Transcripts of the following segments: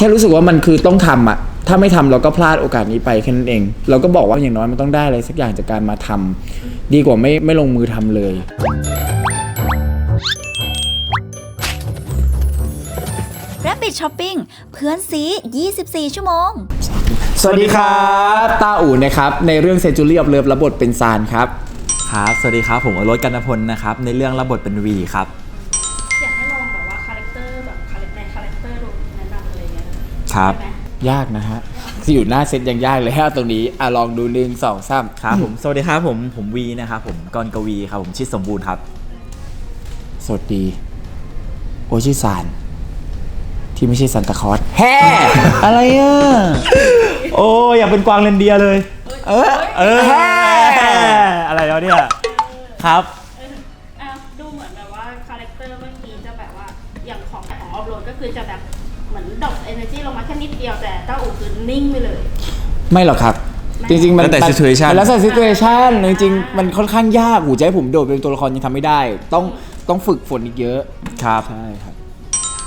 แค่รู้สึกว่ามันคือต้องทำอะถ้าไม่ทำเราก็พลาดโอกาสนี้ไปแค่นั้นเอง เราก็บอกว่าอย่างน้อยมันต้องได้อะไรสักอย่างจากการมาทำดีกว่าไม่ไม่ลงมือทำเลย Rabbit Shopping เพื่อนซี 24 ชั่วโมง สวัสดีครับ ตาอู่นะครับ ในเรื่องเซจูรี่ออฟเลิฟรับบทเป็นซานครับ ครับ สวัสดีครับ ผมอรถกันพลนะครับ ในเรื่องรับบทเป็นวีครับ ครับได้ไหมยากนะฮะที่อยู่หน้าเซตยังยากเลยฮะตรงนี้อะลองดูหนึ่งสองสามครับผม สวัสดีครับผม ผมวีนะครับผมกรกวีครับผมชิดสมบูรณ์ครับ สวัสดี โอชื่อซานที่ไม่ใช่ซันตาคลอสแฮ่อะไรอะ โอ้อยากเป็นกวางเรนเดียร์เลย เออเอออะไรแล้วเนี่ย ครับอะดูเหมือนแบบว่าคาแรคเตอร์เมื่อกี้จะแบบว่าอย่างของของออฟโรดก็คือจะแบบเหมือน ดรอปเอเนอร์จีลงมาแค่นิดเดียวแต่เต้าอู่คือนิ่งไปเลย ไม่หรอกครับ จริง ๆ มันแล้วแต่ situation แล้วแต่ situation จริงๆ มันค่อนข้างยากหูจะให้ผมโดดเป็นตัวละครยังทำไม่ได้ ต้องต้องฝึกฝนอีกเยอะครับใช่ครับ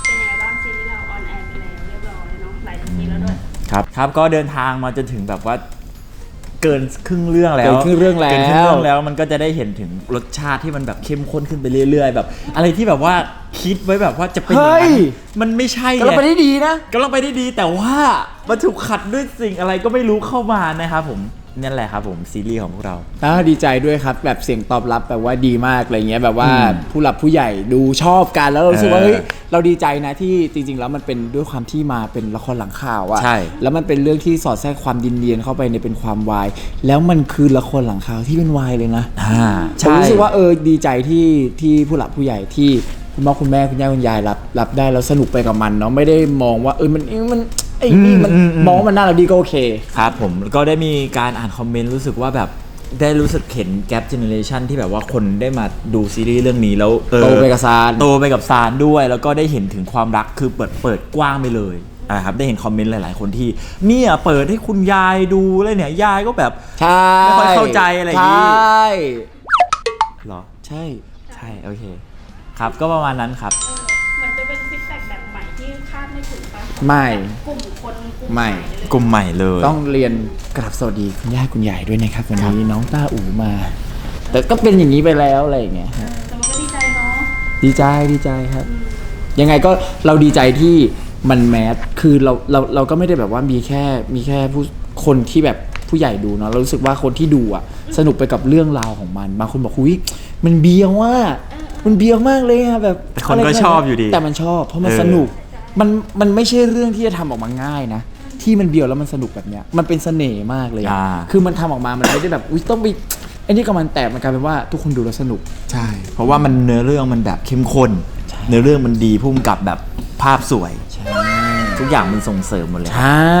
เป็นยังไงบ้างซีรีส์เราออนแอร์ไปแล้วเรียบร้อยเนาะหลายทีแล้วด้วย ครับ ครับก็เดินทางมาจนถึงแบบว่า เกินครึ่งเรื่องแล้วเกินครึ่งเรื่องแล้วกินครึ่งเรื่องแล้วมันก็จะได้เห็นถึงรสชาติที่มันแบบเข้มข้นขึ้นไปเรื่อย ๆ แบบ อะไรที่แบบว่าคิดไว้แบบว่าจะเป็นอย่างเฮ้นั้ยนมันไม่ใช่ก็เราไงไปได้ดีนะกำลังไปได้ดีแต่ว่ามันถูกขัดด้วยสิ่งอะไรก็ไม่รู้เข้ามานะครับผม นั่นแหละครับผมซีรีส์ของพวกเรา อ่าดีใจด้วยครับแบบเสียงตอบรับแบบว่าดีมากอะไรเงี้ยแบบว่าอืมผู้หลักผู้ใหญ่ดูชอบกันแล้วเรารู้สึกว่าเออเฮ้ยเราดีใจนะที่จริง ๆ แล้วมันเป็นด้วยความที่มาเป็นละครหลังข่าวอะใช่ แล้วมันเป็นเรื่องที่สอดแทรกความดินเดียนเข้าไปในเป็นความวาย แล้วมันคือละครหลังข่าวที่เป็นวายเลยนะ อ่า ผมรู้สึกว่าเออดีใจที่ที่ผู้หลักผู้ใหญ่ที่คุณพ่อคุณแม่คุณย่าคุณยายรับรับได้แล้วสนุกไปกับมันเนาะไม่ได้มองว่าเออมันเอ้ยมัน ไอ้นี่มันอืมอืมอืม มองว่ามันน่ารักดีก็โอเค ครับผมแล้วก็ได้มีการอ่านคอมเมนต์รู้สึกว่าแบบได้รู้สึกเห็นแก p เจเนเรชันที่แบบว่าคนได้มาดูซีรีส์เรื่องนี้แล้วเออโตไปกับซาน โตไปกับซานด้วย แล้วก็ได้เห็นถึงความรักคือเปิดเปิดกว้างไปเลยอ่าครับได้เห็นคอมเมนต์หลาย ๆ คนที่เนี่ยเปิดให้คุณยายดูเลยเนี่ยยายก็แบบ ใช่ไม่ค่อยเข้าใจอะไรอย่างงี้ ใช่เหรอ ใช่ ใช่ โอเค ครับก็ประมาณนั้นครับ เออ ถึงปะไม่ กลุ่มคนกลุ่มไม่ใหม่ เลยกลุ่มใหม่เลย ต้องเรียนกราบสวัสดีคุณย่าคุณยายด้วยนะครับวันนี้น้องต้าอูมา แต่ก็เป็นอย่างนี้ไปแล้วอะไรอย่างเงี้ยฮะ แต่มันก็ดีใจเนาะดีใจดีใจครับ ยังไงก็เราดีใจที่มันแมสคือเราเราเราก็ไม่ได้แบบว่ามีแค่มีแค่ผู้คนที่แบบผู้ใหญ่ดูเนาะเรารู้สึกว่าคนที่ดูอะสนุกไปกับเรื่องราวของมันบางคนบอกหุยมันเบียวว่ามันเบียวมากเลยอะแบบแต่คนก็ะไรชอบอยู่ดีแต่มันชอบ เพราะมันเออสนุก มันมันไม่ใช่เรื่องที่จะทำออกมาง่ายนะ ที่มันเบียวแล้วมันสนุกแบบเนี้ยมันเป็นเสน่ห์มากเลยอะอ่า คือมันทำออกมามันไม่ได้แบบอุ้ยต้องไปไอ้นี่กับมันแต่มันกลายเป็นว่าทุกคนดูแล้วสนุก ใช่ เพราะว่ามันเนื้อเรื่องมันแบบเข้มข้น เนื้อเรื่องมันดีพุ่มกับแบบภาพสวย ทุกอย่างมันส่งเสริมหมดเลย ใช่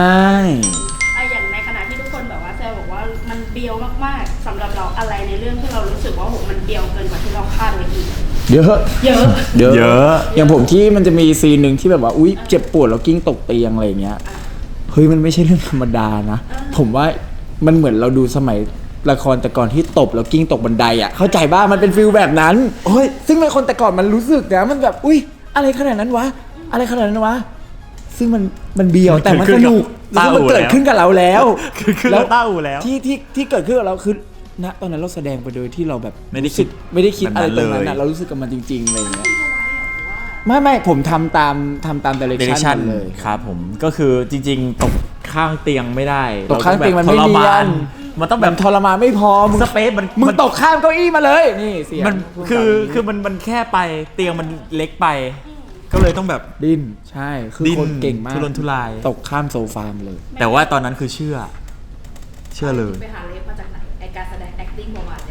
อะอย่างในขณะที่ทุกคนแบบว่าแซวบอกว่ามันเบียวมากๆสำหรับเราอะไรในเรื่องที่เรารู้สึกว่าโหมันเบียวเกินกว่าที่เราคาดไว้อีก เยอะเยอะเยอะเยอะ อย่างผมที่มันจะมีซีนหนึ่งที่แบบว่าอุ้ยเจ็บปวดแล้วกิ้งตกเตียงอะไรอย่างเงี้ยเฮ้ยมันไม่ใช่เรื่องธรรมดานะ ผมว่ามันเหมือนเราดูสมัยละครแต่ก่อนที่ตบแล้วกิ้งตกบันไดอะเข้าใจบ้ามันเป็นฟิลแบบนั้นโอ้ยซึ่งในคนแต่ก่อนมันรู้สึกนะมันแบบอุ้ยอะไรขนาดนั้นวะ อะไรขนาดนั้นวะ ซึ่งมันมันเบียวแต่มันสนุกเกิดขึ้นกับซึ่งมันเกิดขึ้นกับเราแล้ว เกิดขึ้นกับต้าอู่แล้ว ที่ที่ที่เกิดขึ้นกับเราคือ ณตอนนั้นเราแสดงไปโดยที่เราแบบไม่ได้คิดไม่ได้คิดอะไรตรงนั้นแบบนั้นเลยอะเรารู้สึกกับมันจริงๆอะไรอย่างเงี้ยไม่ไม่ผมทำตามทำตามเดเร direction ชั่นหมดเลย ครับผมก็คือจริงๆ ตกข้างเตียงไม่ได้ตกข้างเตียงมันรไม่ทรเนียนมันต้องแบแบบบทรมานไม่พอมึงสเปซมันมึงมันตกข้ามเก้าอี้มาเลยนี่เสียงมันพูดคือตามนี้คือมันมันแค่ไปเตียงมันเล็กไป ก็เลยต้องแบบ ดิ้นใช่คือดิ้นคนเก่งมากทุรนทุราย ตกข้ามโซฟามาเลย แต่ว่าตอนนั้นคือเชื่อ เชื่อเลย ไปหาเลฟ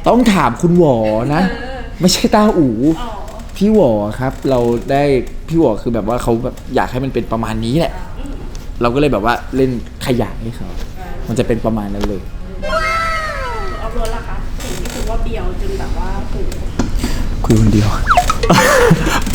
ต้องถามคุณหวอนะ ไม่ใช่ตาอูอ๋อพี่หวอครับ เราได้พี่หวอคือแบบว่าเขาแบบอยากให้มันเป็นประมาณนี้แหละ เราก็เลยแบบว่าเล่นขยายให้เขามันจะเป็นประมาณนั้นเลยเอารถละคะสิ่งที่ถือว่าเบียวจนแบบว่าโหคุยคนเดียว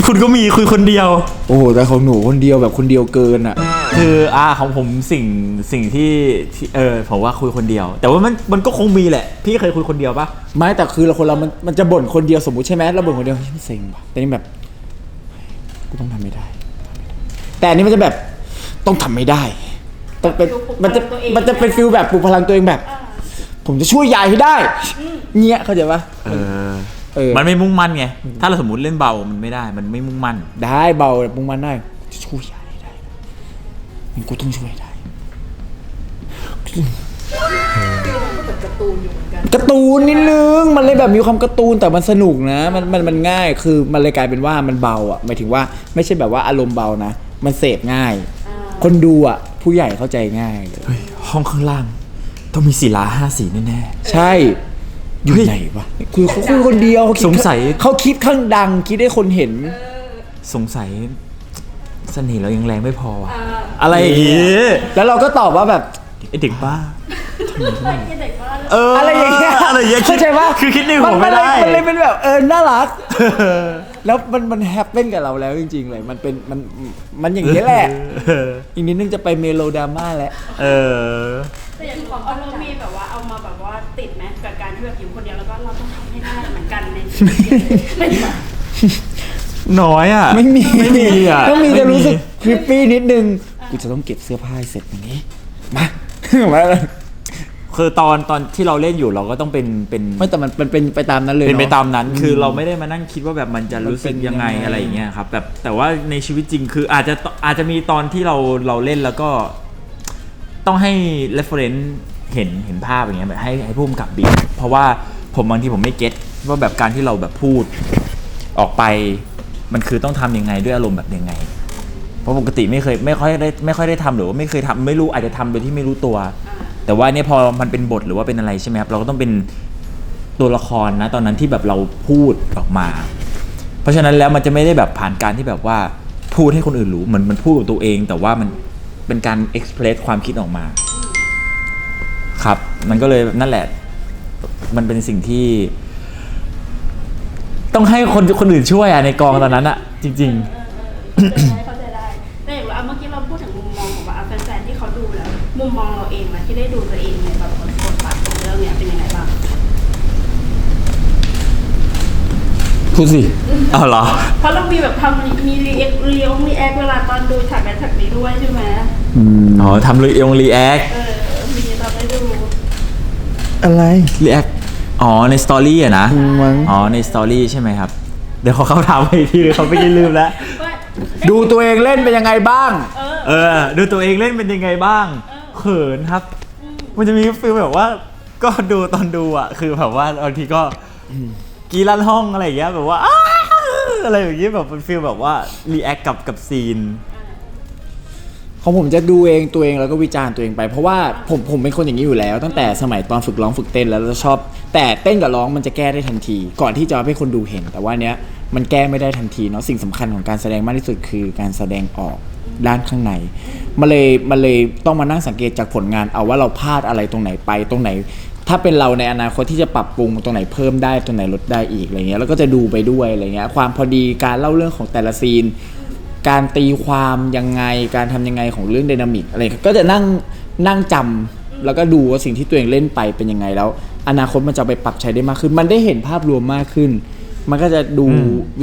คุณก็มีคุยคนเดียว โอ้โหแต่ของหนูคนเดียวแบบคนเดียวเกินอะ คืออ่าของผมสิ่งสิ่งที่ที่เออผมว่าคุยคนเดียว แต่ว่ามันมันก็คงมีแหละ พี่เคยคุยคนเดียวปะไม่แต่คือเราคนเรามันมันจะบ่นคนเดียวสมมุติใช่ไหมเราบ่นคนเดียวเฮ้ยมันเซ็งว่ะแต่นี่แบบกูต้องทำไม่ได้ แต่อันนี้มันจะแบบต้องทำไม่ได้ต้องเป็นปลุกมันจะพลังตัวเองมันจะเป็นฟิลแบบปลุกพลังตัวเองแบบอ่าผมจะช่วยยายให้ได้เงี้ยเข้าใจปะเออ เออมันไม่มุ่งมั่นไง ถ้าเราสมมติเล่นเบา มันไม่ได้ มันไม่มุ่งมั่น ได้เบาแต่มุ่งมั่นได้จะช่วยยายให้ได้มันกูต้องช่วยให้ได้การ์ตูนนิดนึงมันเลยแบบมีความการ์ตูนแต่มันสนุกนะมันมันมันง่ายคือมันเลยกลายเป็นว่ามันเบาอะหมายถึงว่าไม่ใช่แบบว่าอารมณ์เบานะ มันเสพง่าย คนดูอะ ผู้ใหญ่เข้าใจง่ายเฮ้ยห้องข้างล่าง ต้องมีศิลาห้าสีแน่ใช่ อยู่เฮ้ยไหนวะคุยเขาคุยคนเดียวเขาคิดสงสัย เขาคิดข้างดัง คิดให้คนเห็นๆสงสัยเสน่ห์เรายังแรงไม่พอวะอะไรอย่างงี้แล้วเราก็ตอบว่าแบบไอเด็กบ้าไม่ใช่เด็กว่าเอออะไรอย่างเงี้ยอะไรอย่างเงี้ยเข้าใจปะคือคิดในหัวนไม่ได้มันเลยเป็นแบบเออน่ารัก แล้วมันมันแฮปเป้นกับเราแล้วจริงๆเลยมันเป็นมันมันอย่างนี้ยแหละเอออีกนิดนึงจะไปเมโลดราม่าแล้วเออแต่อย่างของออโรมีแนกันในชีวิตไม่ได้น้อยอะ ไม่มีไม่มีอะต้องมีไจะรู้สึกคลิปปี้นิดนึง กูจะต้องเก็บเสื้อผ้าให้เสร็จอย่างนี้ มา มาคือตอนตอนที่เราเล่นอยู่เราก็ต้องเป็นเป็นไม่แต่มันมันเป็นไปตามนั้นเลยเป็นไปอะตามนั้น คือเราไม่ได้มานั่งคิดว่าแบบมันจะรู้สึกยังไงมันเป็นยังไงอะไรอย่างเงี้ยครับแบบแต่ว่าในชีวิตจริงคืออาจจะอาจจะมีตอนที่เราเราเล่นแล้วก็ ต้องให้ reference เห็นเห็นภาพอย่างเงี้ยแบบให้ให้พุ่มกับบีบเพราะว่าผมบางทีผมไม่เก็ต ว่าแบบการที่เราแบบพูดออกไป มันคือต้องทำยังไงด้วยอารมณ์แบบยังไง เพราะปกติไม่เคยไม่ค่อยได้ไม่ค่อยได้ทำหรือว่าไม่เคยทำไม่รู้อาจจะทำโดยที่ไม่รู้ตัว แต่ว่าเนี่ยพอมันเป็นบทหรือว่าเป็นอะไรใช่ไหมครับเราก็ต้องเป็นตัวละครนะตอนนั้นที่แบบเราพูดออกมา เพราะฉะนั้นแล้วมันจะไม่ได้แบบผ่านการที่แบบว่าพูดให้คนอื่นรู้เหมือนมันพูดกับตัวเอง แต่ว่ามันเป็นการเอ็กซ์เพรสความคิดออกมา ครับ มันก็เลยนั่นแหละ มันเป็นสิ่งที่ ต้องให้คนคนอื่นช่วยอะในกองตอนนั้นอะจริง ๆเข้าใจได้แต่อย่างเราเมื่อกี้เราพูดถึงมุมมองของว่าแฟนๆที่เขาดูแล้ว มุมมองเราเองนะที่ได้ดูตัวเองในแบบบทบาทของเรื่องเนี้ยเป็นยังไงบ้าง พูดสิเอาเหรอ เพราะเรามีแบบทำมีรีแอครียงรีแอคเวลาตอนดูฉากนั้นฉากนี้ด้วยใช่ไหมอ๋อทำรีองรีแอคเออ มีตอนได้ดูอะไร รีแอค อ๋อในสตอรี่อะนะ มั้ง อ๋อในสตอรี่ใช่ไหมครับ เดี๋ยวเขาเข้าถามไปอีกทีเลยเขาไม่ได้ลืมแล้ว ว่าดูตัวเองเล่นเป็นยังไงบ้าง เออ เออ ดูตัวเองเล่นเป็นยังไงบ้าง เขินครับ มันจะมีฟีลแบบว่า ก็ดูตอนดูอะ คือแบบว่าบางทีก็กรีดลั่นห้องอะไรอย่างเงี้ยแบบว่าอ้าอะไรอย่างเงี้ยแบบเป็นฟีลแบบว่ารีแอคกับกับซีน ของผมจะดูเองตัวเองแล้วก็วิจารณ์ตัวเองไป เพราะว่าผมผมเป็นคนอย่างนี้อยู่แล้ว ตั้งแต่สมัยตอนฝึกร้องฝึกเต้นแล้วเราชอบ แต่เต้นกับร้องมันจะแก้ได้ทันที ก่อนที่จะให้คนดูเห็น แต่ว่าเนี้ยมันแก้ไม่ได้ทันทีเนาะสิ่งสำคัญของการแสดงมากที่สุดคือการแสดงออกด้านข้างในมันเลยมันเลยต้องมานั่งสังเกตจากผลงาน เอาว่าเราพลาดอะไรตรงไหนไปตรงไหน ถ้าเป็นเราในอนาคตที่จะปรับปรุงตรงไหนเพิ่มได้ตรงไหนลดได้อีกอะไรเงี้ยแล้วก็จะดูไปด้วยอะไรเงี้ยความพอดีการเล่าเรื่องของแต่ละซีน การตีความยังไงการทำยังไงของเรื่องไดนามิกอะไรก็จะนั่งนั่งจำแล้วก็ดูว่าสิ่งที่ตัวเองเล่นไปเป็นยังไงแล้ว อนาคตมันจะเอาไปปรับใช้ได้มากขึ้น มันได้เห็นภาพรวมมากขึ้น มันก็จะดู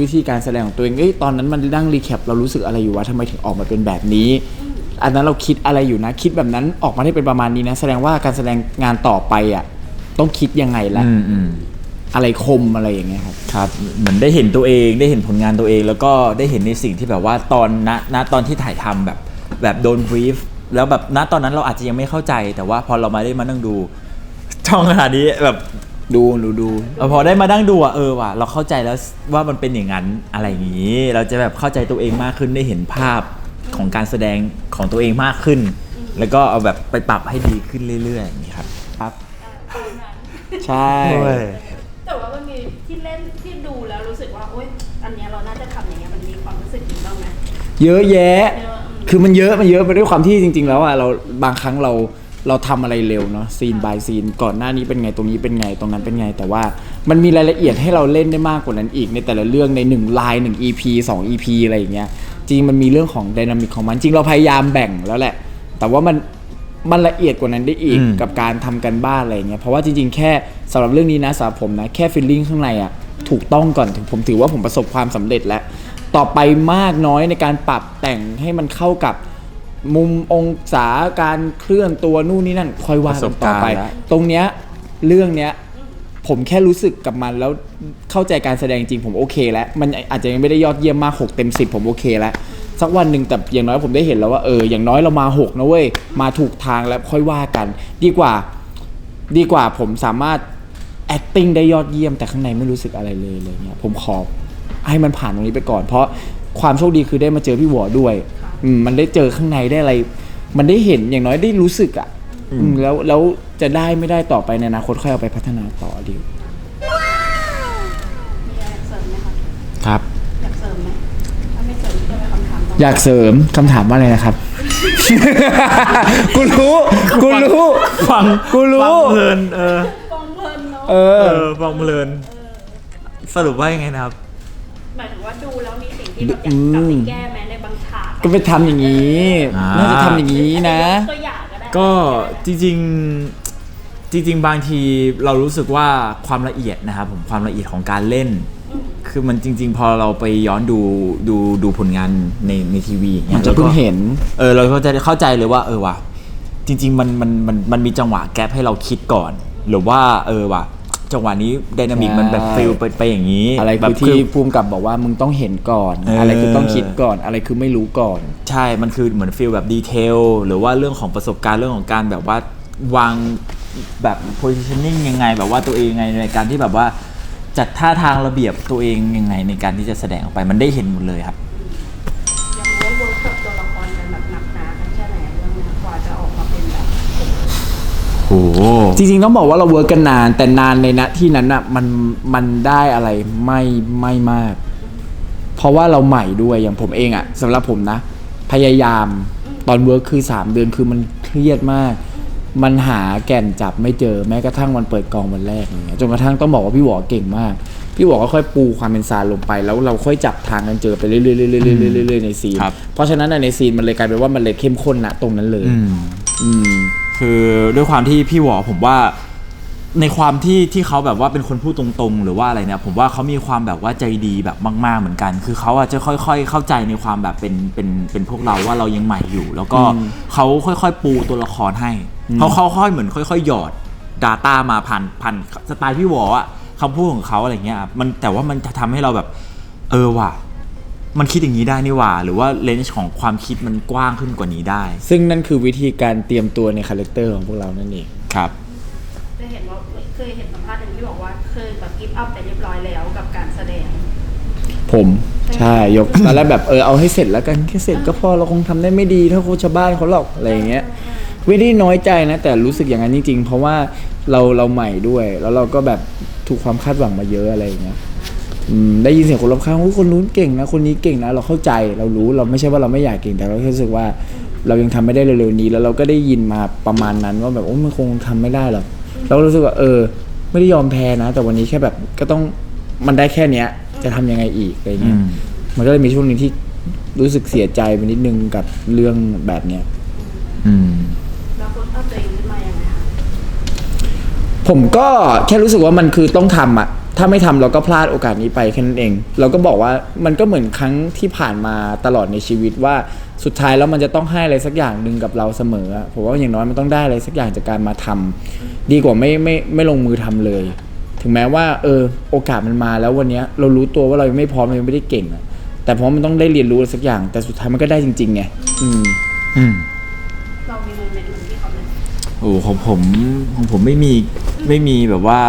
วิธีการแสดงของตัวเองเอ้ยตอนนั้นมันนั่งรีแคปเรารู้สึกอะไรอยู่วะทำไมถึงออกมาเป็นแบบนี้ อันนั้นเราคิดอะไรอยู่นะ คิดแบบนั้นออกมาได้เป็นประมาณนี้นะ แสดงว่าการแสดงงานต่อไปอะต้องคิดยังไงละ อืมอืมอะไรคมอะไรอย่างเงี้ยครับครับเหมือนได้เห็นตัวเองได้เห็นผลงานตัวเอง แล้วก็ได้เห็นในสิ่งที่แบบว่าตอนณณตอนที่ถ่ายทำแบบแบบโดนบรีฟแล้วแบบณตอนนั้นเราอาจจะยังไม่เข้าใจ แต่ว่าพอเรามาได้มานั่งดูช่องขนาดนี้แบบดูดูดูเออพอได้มานั่งดูอะเออว่ะเราเข้าใจแล้วว่ามันเป็นอย่างนั้นอะไรอย่างนี้ เราจะแบบเข้าใจตัวเองมากขึ้นได้เห็นภาพของการแสดงของตัวเองมากขึ้น แล้วก็เอาแบบไปปรับให้ดีขึ้นเรื่อยๆอย่างนี้ครับครับ ใช่ เยอะแยะเยอะอืมคือมันเยอะมันเยอะไปด้วยความที่จริง ๆ แล้วอะเราบางครั้งเราเราทำอะไรเร็วเนาะซีนบายซีนก่อนหน้านี้เป็นไงตรงนี้เป็นไงตรงนั้นเป็นไง แต่ว่ามันมีรายละเอียดให้เราเล่นได้มากกว่านั้นอีกในแต่ละเรื่องในหนึ่งไลน์หนึ่ง EP สอง EP อะไรอย่างเงี้ยจริงมันมีเรื่องของไดนามิกของมันจริงเราพยายามแบ่งแล้วแหละ แต่ว่ามันมันละเอียดกว่านั้นได้อีกอืม กับการทำกันบ้านอะไรอย่างเงี้ยเพราะว่าจริง ๆ แค่สำหรับเรื่องนี้นะสำหรับผมนะแค่ฟีลลิ่งข้างในอะถูกต้องก่อนถึงผมถือว่าผมประสบความสำเร็จแล้ว ต่อไปมากน้อยในการปรับแต่งให้มันเข้ากับมุมองศาการเคลื่อนตัวนู่นนี่นั่นค่อยว่ากันต่อไป ประสบการณ์แล้วตรงเนี้ยเรื่องเนี้ยผมแค่รู้สึกกับมันแล้วเข้าใจการแสดงจริงผมโอเคแล้วมันอาจจะยังไม่ได้ยอดเยี่ยมมาก 6 เต็ม 10 ผมโอเคแล้ว สักวันหนึ่งแต่อย่างน้อยผมได้เห็นแล้วว่าเอออย่างน้อยเรามา 6 นะเว้ย มาถูกทางแล้วค่อยว่ากัน ดีกว่า ดีกว่าผมสามารถ acting ได้ยอดเยี่ยมแต่ข้างในไม่รู้สึกอะไรเลยอะไรเงี้ยผมขอ ให้มันผ่านตรงนี้ไปก่อน เพราะความโชคดีคือได้มาเจอพี่หวอด้วยอืมมันได้เจอข้างในได้อะไร มันได้เห็นอย่างน้อยได้รู้สึกอะอืมแล้วแล้วจะได้ไม่ได้ต่อไปในอนาคตค่อยเอาไปพัฒนาต่อดีมีอะไรเสริมไหมคะครับ อยากเสริมไหมถ้าไม่เสริมก็เป็นคำถามต่ออยากเสริมคำถามว่าอะไรนะครับ กูรู้ กูรู้ ฟังกูรู้ ฟังเพลินเออฟังเพลินเนาะ เอเออ อฟังเพลิน สรุปว่ายังไงนะครับ หมายถึงว่าดูแล้วมีสิ่งที่แบบอยากกลับไปแก้แม้ในบางฉากก็ไปทำอย่างนี้ อ่า น่าจะทำอย่างนี้นะยกตัวอย่างก็ได้ก็จริงๆจริง ๆ บางทีเรารู้สึกว่าความละเอียดนะครับผมความละเอียดของการเล่น คือมันจริง ๆ พอเราไปย้อนดูดูดูผลงานในในทีวีอย่างเงี้มัยนจะเพิ่งราก็เห็น เออเราก็จะได้เข้าใจเลยว่า เออว่ะจริง ๆ มันมันมันมันมีจังหวะแกปให้เราคิดก่อน หรือว่าเออว่ะ จังหวะนี้ไดนามิกใช่มันแบบฟิลไปไปอย่างนี้ อะไรแบคืบอที่ภูมิกับบอกว่ามึงต้องเห็นก่อนเออออะไรคือต้องคิดก่อนอะไรคือไม่รู้ก่อน ใช่มันคือเหมือนฟีลแบบดีเทลหรือว่าเรื่องของประสบการณ์เรื่องของการแบบว่าวางแบบ positioning ยังไง แบบว่าตัวเองยังไงในการที่แบบว่าจัดท่าทางระเบียบตัวเองยังไงในการที่จะแสดงออกไปมันได้เห็นหมดเลยครับ จริงๆต้องบอกว่าเราเวิร์กกันนาน แต่นานในณที่นั้นอะมันมันได้อะไรไม่ไม่มาก เพราะว่าเราใหม่ด้วยอย่างผมเองอะสำหรับผมนะ พยายามตอนเวิร์กคือ 3 เดือนคือมันเครียดมาก มันหาแก่นจับไม่เจอแม้กระทั่งวันเปิดกองวันแรกอย่างเงี้ยจนกระทั่งต้องบอกว่าพี่หวอเก่งมาก พี่หวอก็ค่อยปูความเป็นซาลงไป แล้วเราค่อยจับทางกันเจอไปเรื่อยๆเรื่อยๆเรื่อยๆเรื่อยๆในซีนครับเพราะฉะนั้นน่ะในซีนมันเลยกลายเป็นว่ามันเลยเข้มข้นนะตรงนั้นเลย อืมอืม คือด้วยความที่พี่หวอผมว่าในความที่ที่เขาแบบว่าเป็นคนพูดตรงๆ หรือว่าอะไรเนี่ยผมว่าเขามีความแบบว่าใจดีแบบมาก ๆเหมือนกัน คือเขาอาจจะค่อย ๆ เข้าใจในความแบบเป็นเป็นเป็นพวกเราว่าเรายังใหม่อยู่ แล้วก็อืมเขาค่อยๆ ปูตัวละครให้เขาเขาค่อยๆเหมือนค่อยๆหยอด Data มาผ่านผ่านสไตล์พี่หวออะคำพูดของเขาอะไรเงี้ยครับมันแต่ว่ามันจะทำให้เราแบบ เออว่ะ มันคิดอย่างนี้ได้นี่หว่า หรือว่าเลนส์ของความคิดมันกว้างขึ้นกว่านี้ได้ ซึ่งนั่นคือวิธีการเตรียมตัวในคาแรคเตอร์ของพวกเรานั่นเองครับจะเห็นว่าเคยเห็นสัมภาษณ์หนึ่งที่บอกว่าเคยแบบกิฟต์อัพไปเรียบร้อยแล้วกับการแสดง ผมใช่ยกตอนแรกแบบเออเอาให้เสร็จแล้วกันแค่เสร็จก็พอเราคงทำได้ไม่ดีเท่าโคชาวบ้านเขาหรอกอะไรอย่างเงี้ยไม่ได้น้อยใจนะ แต่รู้สึกอย่างนั้นจริงๆ เพราะว่าเราเราใหม่ด้วย แล้วเราก็แบบถูกความคาดหวังมาเยอะอะไรอย่างเงี้ยอืม ได้ยินเสียงคนรอบข้างว่าคนนู้นเก่งนะคนนี้เก่งนะ เราเข้าใจเรารู้เราไม่ใช่ว่าเราไม่อยากเก่งแต่เราแค่รู้สึกว่า เรายังทำไม่ได้เร็วๆนี้ แล้วเราก็ได้ยินมาประมาณนั้นว่าแบบโอ้มันคงทำไม่ได้หรอกเราก็รู้สึกว่าเออ ไม่ได้ยอมแพ้นะ แต่วันนี้แค่แบบก็ต้องมันได้แค่เนี้ย จะทำยังไงอีกอะไรเงี้ยอืมมันก็เลยมีช่วงหนึงที่รู้สึกเสียใจไปนิดนึงกับเรื่องแบบเนี้ยอืมแล้วก็อัพตัวเองขึ้นมายังไงคะผมก็แค่รู้สึกว่ามันคือต้องทำอะ ถ้าไม่ทำเราก็พลาดโอกาสนี้ไปแค่นั้นเอง เราก็บอกว่ามันก็เหมือนครั้งที่ผ่านมาตลอดในชีวิตว่าสุดท้ายแล้วมันจะต้องให้อะไรสักอย่างหนึ่งกับเราเสมออะผมว่าอย่างน้อยมันต้องได้อะไรสักอย่างจากการมาทำดีกว่าไม่ไม่ไม่ลงมือทำเลย ถึงแม้ว่าเออโอกาสมันมาแล้ววันเนี้ยเรารู้ตัวว่าเรายังไม่พร้อมเรายังไม่ได้เก่งอะแต่เพราะมันต้องได้เรียนรู้อะไรสักอย่าง แต่สุดท้ายมันก็ได้จริงๆไงอืมอืมเรามีโมเมนต์เหมือนที่เขาเลยโอ้ของผมของผมไม่มีไม่มีแบบว่า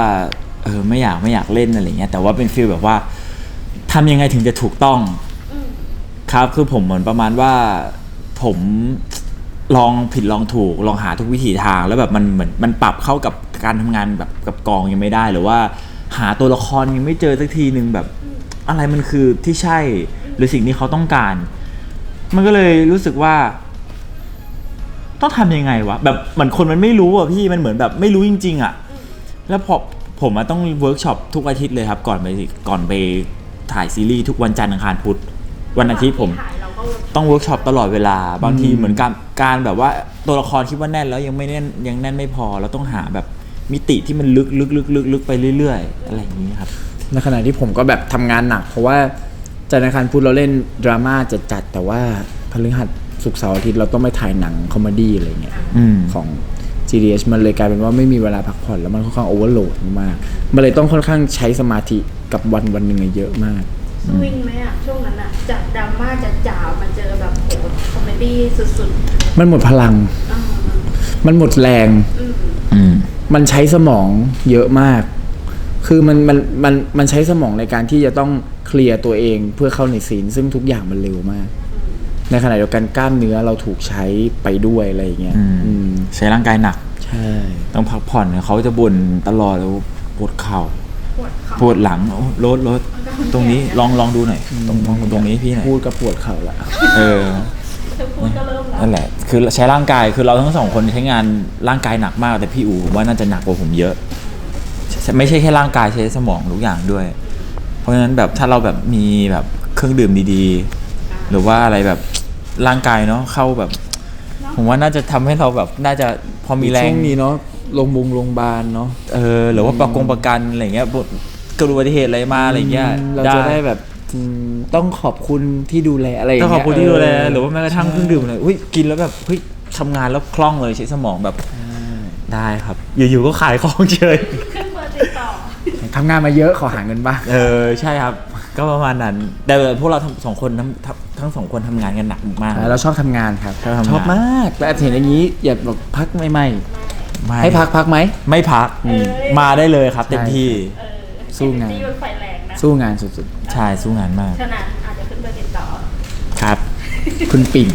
เออไม่อยากไม่อยากเล่นอะไรเงี้ยแต่ว่าเป็นฟีลแบบว่าทำยังไงถึงจะถูกต้องอืมครับคือผมเหมือนประมาณว่าผมลองผิดลองถูกลองหาทุกวิถีทาง แล้วแบบมันเหมือนมันปรับเข้ากับการทำงานแบบกับกองยังไม่ได้ หรือว่าหาตัวละครยังไม่เจอสักทีหนึ่งแบบอะไรมันคือที่ใช่หรือสิ่งที่เขาต้องการ มันก็เลยรู้สึกว่า ต้องทำยังไงวะแบบเหมือนคนมันไม่รู้อะพี่มันเหมือนแบบไม่รู้จริง ๆ อะ แล้วพอ ผมอะต้องเวิร์กช็อปทุกอาทิตย์เลยครับ ก่อนไปก่อนไปถ่ายซีรีส์ทุกวันจันทร์อังคารพุธวันอาทิตย์ผมถ่ายเราก็ต้องเวิร์กช็อปตลอดเวลา บางทีเหมือนการการแบบว่าตัวละครคิดว่าแน่นแล้วยังไม่แน่นยังแน่นไม่พอเราต้องหาแบบมิติที่มันลึกลึกลึกลึกลึกไปเรื่อย ๆ อะไรอย่างนี้ครับในขณะที่ผมก็แบบทำงานหนัก เพราะว่าจันทร์อังคารพุธเราเล่นดราม่าจัดๆแต่ว่าพฤหัสศุกร์เสาร์อาทิตย์เราต้องไปถ่ายหนังคอมเมดี้อะไรเงี้ยอื มของ GDS มันเลยกลายเป็นว่าไม่มีเวลาพักผ่อนแล้วมันค่อนข้างโอเวอร์โหลดมากๆมันเลยต้องค่อนข้างใช้สมาธิกับวันวันหนึ่งอะเยอะมาก สวิงไหมอะช่วงนั้นอะจากดราม่าจะจ๋ามันเจอแบบโหคอมเมดี้สุดมันหมดพลังๆอ่ามันหมดแรง อืม อืม มันใช้สมองเยอะมาก คือมันมันมันมันใช้สมองในการที่จะต้องเคลียร์ตัวเองเพื่อเข้าในซีนซึ่งทุกอย่างมันเร็วมาก ในขณะเดียวกันกล้ามเนื้อเราถูกใช้ไปด้วยอะไรอย่างเงี้ยอืมอืมใช้ร่างกายหนัก ใช่ ต้องพักผ่อนเนี่ยเขาจะบ่นตลอดเลยว่าปวดเข่าปวดเข่าปวดหลังโอ้รถรถตรงนี้ลองลองดูหน่อยตรงตรงตรงนี้พี่หน่อยพูดก็ปวดเข่าละเออเธอพูดก็เริ่มแล้วนั่นแหละ คือใช้ร่างกายคือเราทั้งสองคนใช้งานร่างกายหนักมาก แต่พี่อู๋ผมว่าน่าจะหนักกว่าผมเยอะ ไม่ใช่แค่ร่างกายใช้สมองทุกอย่างด้วย เพราะฉะนั้นแบบถ้าเราแบบมีแบบเครื่องดื่มดีๆ หรือว่าอะไรแบบ ร่างกายเนาะเข้าแบบ ผมว่าน่าจะทำให้เราแบบน่าจะพอมีแรงช่วงนี้เนาะลงบุงโรงพยาบาลเนาะเออหรือว่าประกงประกันอะไรเงี้ยเกิดอุบัติเหตุอะไรมาอะไรเงี้ยเราจะได้แบบอืมต้องขอบคุณที่ดูแลอะไรย่าต้องเยขอบคุณที่ดูแลเหรือว่าแม้กระทั่งเครื่องดื่มเลยอุ้ยกินแล้วแบบเฮ้ยทำงานแล้วคล่องเลยใช้สมองแบบได้ครับ อยู่ๆก็ขายของเฉย ขึ้นเบอร์ติดต่อ ทำงานมาเยอะขอหาเงินบ้าง เออใช่ครับ ก็ประมาณนั้น แต่พวกเราทั้งสองคนทั้งทั้ง ทั้งสองคนทำงานกันหนักมาก เราชอบทำงานครับชอบทำงาน ชอบมากแต่เห็นอย่างนี้อย่าแบบพักไม่ไม่ไม่ให้พักพักไหม ไม่พักมาได้เลยครับเต็มที่เออสู้งานที่มันไฟแรงนะสู้งานสุดใช่สู้งานมาก ฉะนั้นอาจจะขึ้นเบอร์ติดต่อครับ ๆ คุณปิ่ง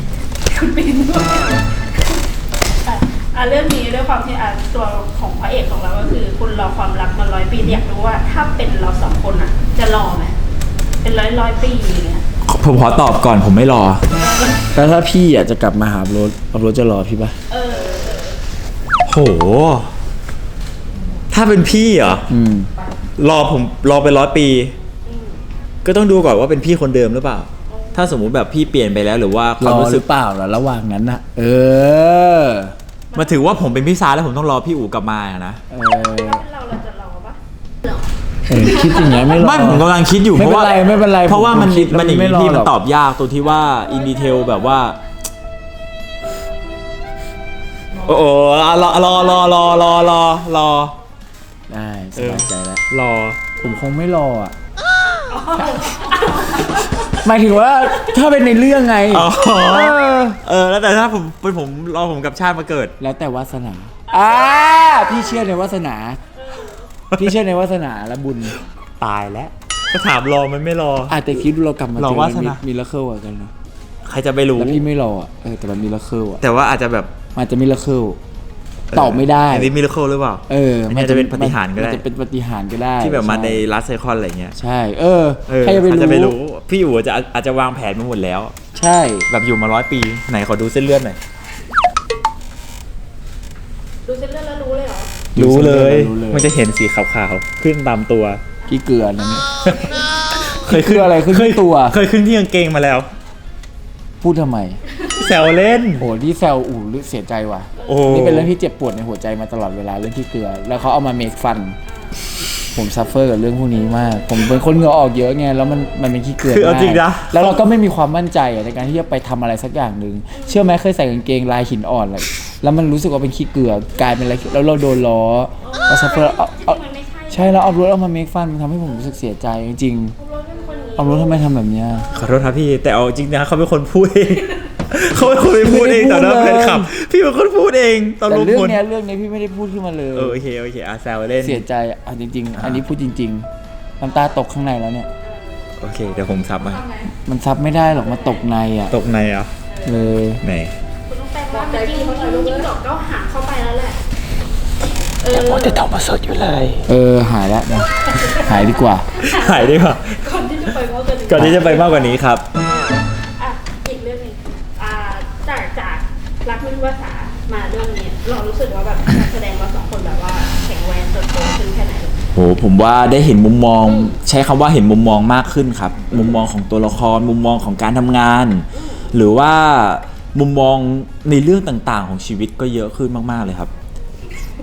คุณปินด้วยอะอะเรื่องนี้ด้วยความที่อะตัวของพระเอกของเราก็คือ คุณรอความรักมาร้อยปีอยากรู้ว่า ถ้าเป็นเราสองคนอะ จะรอไหมเป็นร้อยร้อยปีเนี่ย ผมขอตอบก่อนผมไม่รอ แล้วถ้าพี่อยากจะกลับมาหาโรถโรถจะรอพี่ปะเออโห ถ้าเป็นพี่เหรออืม รอผมรอไปร้อยปี ก็ต้องดูก่อนว่าเป็นพี่คนเดิมหรือเปล่า ถ้าสมมุติแบบพี่เปลี่ยนไปแล้วหรือว่าครวามอรู้หสึรืก อเปล่าล่ะระหว่างนั้นน่ะเออ มาถือว่าผมเป็นพี่ซาแล้วผมต้องรอพี่อู๋กลับมาอะนะ เออ แล้วเราเราจะรอปะ เออ คิดอย่างเงี้ยไม่รอไม่ผมกำลังคิดอยู่ไม่เพราะว่าเป็นไรไม่เป็นไรเพราะว่ามันผมคิดแล้วมันอย่างไม่นี้รอพี่หรมัอนกตอบยากตรงที่ว่าอินดีเทลแบบว่า โอ้โหรอรอรอรอรอรอรอ ได้สบายใจแล้ว รอ ผมคงไม่รออะ หมายถึงว่าถ้าเป็นในเรื่องไงอ๋อ เออเออ แล้วแต่ถ้าผมเป็นผมรอผมกับชาติมาเกิด แล้วแต่วาสนาอ่าพี่เชื่อในวาสนา พี่เชื่อในวาสนาและบุญ ตายแล้วก็ถามรอมันไม่รอ อาจจะคิดดูเรากลับมาเจเราอวามันสมีนามีละเคิลกันนะใครจะไปรู้ แล้วพี่ไม่รออะเออแต่มันมีละเคิลอะแต่ว่าอาจจะแบบมันอาจจะมีละเคิลตอบไม่ได้ อันนี้มิราเคิลหรือเปล่าเอออันนี้อาจจะเป็นปาฏิหาริย์ก็ได้มันจะเป็นปฏิหารย์ก็ได้ที่แบบมาในช่ลัสไซคอนอะไรเงี้ยใช่ เออเออใครจะไปอาจจะไปรู้ รู้พี่อยู่อาจจะอาจจะวางแผนมาหมดแล้ว ใช่ แบบอยู่มาร้อยปี ไหนขอดูเส้นเลือดหน่อย ดูเส้นเลือดแล้วรู้เลยเห รอรู้เลย รู้เลย มันจะเห็นสีขาวๆ ขึ้นตามตัวกี่เกลือนั่นเนี่ย เคยขึ้นคืออะไรขึ้นที่ตัว เคยขึ้นที่กางเกงมาแล้ว พูดทำไมแซวเล่น โหที่แซวอู๋เสียใจว่ะโอ้ นี่เป็นเรื่องที่เจ็บปวดในหัวใจมาตลอดเวลาเรื่องที่เกลือ แล้วเขาเอามาเมคฟัน ผมซัฟเฟอร์กับเรื่องพวกนี้มาก ผมเป็นคนเหงื่อออกเยอะไงแล้วมันมันเป็นขี้เกลือคือเอาจริงนะง่ายแล้วเราก็ไม่มีความมั่นใจอะในการที่จะไปทำอะไรสักอย่างหนึ่งเชื่อไหมเคยใส่กางเกงลายหินอ่อนเลย แล้วมันรู้สึกว่าเป็นขี้เกลือกลายเป็นอะไรแล้วเราโดนล้อเราซัฟเฟอร์เอาเอามันไม่ใช่ใช่แล้วเอารถเอามาเมคฟันมันทำให้ผมรู้สึกเสียใจจริงรถเป็นคนนี้ๆเอารถทำไมทำแบบเนี้ย ขอโทษครับพี่ แต่เอาจริงนะเขาเป็นคนพูดเอง เขาเป็นคนไปพูดเองไม่ต่อได้หน้าพูดแฟเลย นคลับ พี่เป็นคนพูดเองตอนแต่ลงเรื่องพลเนี้ยเรื่องนี้พี่ไม่ได้พูดขึ้นมาเลย เออโอเคโอเคอาแซวเล่น เสียใจอะจริง ๆ อันนี้พูดจริงๆน้ำตาตกข้างในแล้วเนี่ย โอเคเดี๋ยวผมซับมาทำไงมันซับไม่ได้หรอกมันตกในอะตกในเหรอะเออไหนคุณต้องแปล ว่าเมื่อกี้เขาถ่ายรูปจิ้งจอกก็หาเข้าไปแล้วแหละ เออเออหายแล้วนะหายดีกว่า หายดีกว่าก่อนที่จะไปมากกว่านี้ก่อนที่จะไปมากกว่านี้ครับ อะอีกเรื่องหนึงอ่าจากจากรักไม่รู้ภาษามาเรื่องนี้ เรารู้สึกว่าแบบนักแสดงเราสองคนแบบว่าแข็งแรงเติบโตขึ้นแค่ไหน โหผมว่าได้เห็นมุมมอง ใช้คำว่าเห็นมุมมองมากขึ้นครับ มุมมองของตัวละครมุมมองของการทำงาน หรือว่า มุมมองในเรื่องต่างๆ ของชีวิตก็เยอะขึ้นมากๆเลยครับ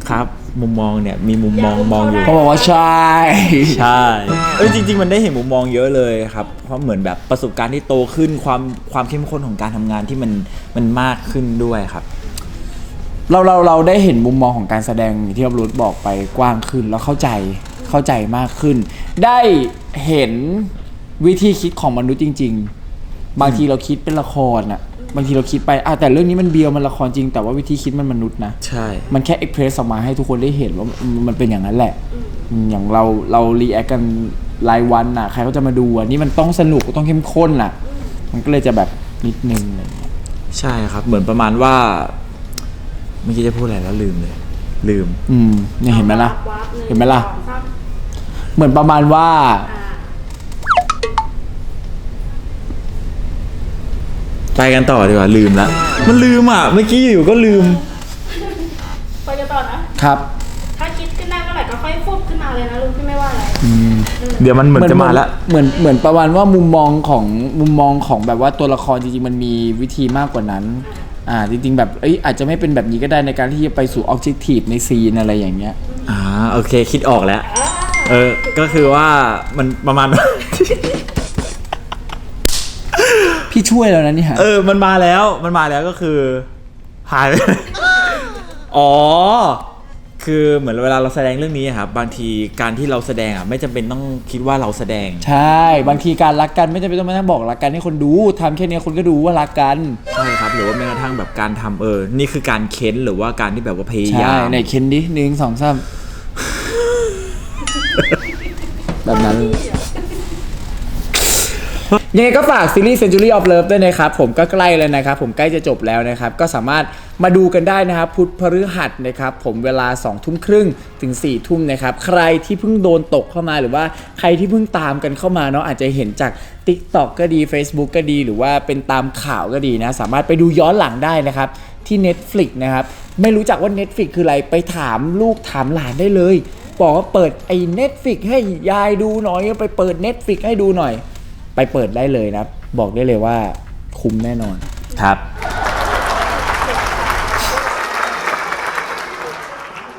ครับ มุมมองเนี่ยมีมุมมองมองอยู่ เขาบอกว่าใช่ ใช่เออจริง ๆ มันได้เห็นมุมมองเยอะเลยครับ เพราะเหมือนแบบประสบการณ์ที่โตขึ้นความความเข้มข้นของการทำงานที่มันมันมากขึ้นด้วยครับ เราเราเราได้เห็นมุมมองของการแสดงอย่างที่อับรุษบอกไปกว้างขึ้นแล้วเข้าใจเข้าใจมากขึ้น ได้เห็นวิธีคิดของมนุษย์จริง ๆ บางทีเราคิดเป็นละครอะ บางทีเราคิดไปอะแต่เรื่องนี้มันเบียวมันละครจริง แต่ว่าวิธีคิดมันมนุษย์นะ ใช่ มันแค่เอ็กเพรสออกมาให้ทุกคนได้เห็นว่ามันมันเป็นอย่างนั้นแหละอืมอย่างเราเรารีแอคกันรายวันน่ะ ใครก็จะมาดูอะนี่มันต้องสนุกต้องเข้มข้นน่ะ มันก็เลยจะแบบนิดนึงอะไรอย่างเงี้ยใช่ครับ เหมือนประมาณว่าเมื่อกี้จะพูดอะไรแล้วลืมเลย ลืม อืมเนี่ยเห็นไหมล่ะวาร์ปงเห็นไหมล่ะสองสามเหมือนประมาณว่า อ่า ไปกันต่อดีกว่าลืมละมันลืมอะเมื่อกี้อยู่ก็ลืมไปกันต่อนะ ครับ ถ้าคิดขึ้นได้เมื่อไหร่ก็ค่อยฟุบขึ้นมาเลยนะลุงพี่ไม่ว่าอะไรเดี๋ยวมันเหมือนจะมาละเหมือนเหมือนประมาณว่ามุมมองของมุมมองของแบบว่าตัวละครจริงๆมันมีวิธีมากกว่านั้น อ่าจริงๆแบบเอ้ยอาจจะไม่เป็นแบบนี้ก็ได้ในการที่จะไปสู่ออบเจกตีฟในซีนอะไรอย่างเงี้ยอ่าโอเคคิดออกแล้ว เออก็คือว่ามันประมาณพี่ ช่วยแล้วนะเนี่ยเออ มันมาแล้ว มันมาแล้วก็คือหายไปอ๋อ คือเหมือนเวลาเราแสดงเรื่องนี้อะครับบางทีการที่เราแสดงอะไม่จำเป็นต้องคิดว่าเราแสดง ใช่ บางทีการรักกันไม่จำเป็นต้องมานั่งบอกรักกันให้คนดูทำแค่เนี้ยคนก็ดูว่ารักกัน ใช่ครับ หรือว่าแม้กระทั่งแบบการทำเออ นี่คือการเค้นหรือว่าการที่แบบว่าพยาใช่ยามไหนเค้นดิหนึ่งสองสามแบบนั้น ยังไงก็ฝากซีรีส์ Century of Love ด้วยนะครับ ผมก็ใกล้แล้วนะครับ ผมใกล้จะจบแล้วนะครับ ก็สามารถมาดูกันได้นะครับ พุธพฤหัสนะครับ ผมเวลา 2 ทุ่มครึ่งถึง 4 ทุ่มนะครับ ใครที่เพิ่งโดนตกเข้ามาหรือว่าใครที่เพิ่งตามกันเข้ามาเนาะอาจจะเห็นจาก TikTok ก็ดี Facebook ก็ดี หรือว่าเป็นตามข่าวก็ดีนะ สามารถไปดูย้อนหลังได้นะครับที่ Netflix นะครับไม่รู้จักว่า Netflix คืออะไรไปถามลูกถามหลานได้เลย บอกว่าเปิดไอ้ Netflix ให้ยายดูหน่อยไปเปิด Netflix ให้ดูหน่อย ไปเปิดได้เลยนะ บอกได้เลยว่าคุ้มแน่นอน ครับ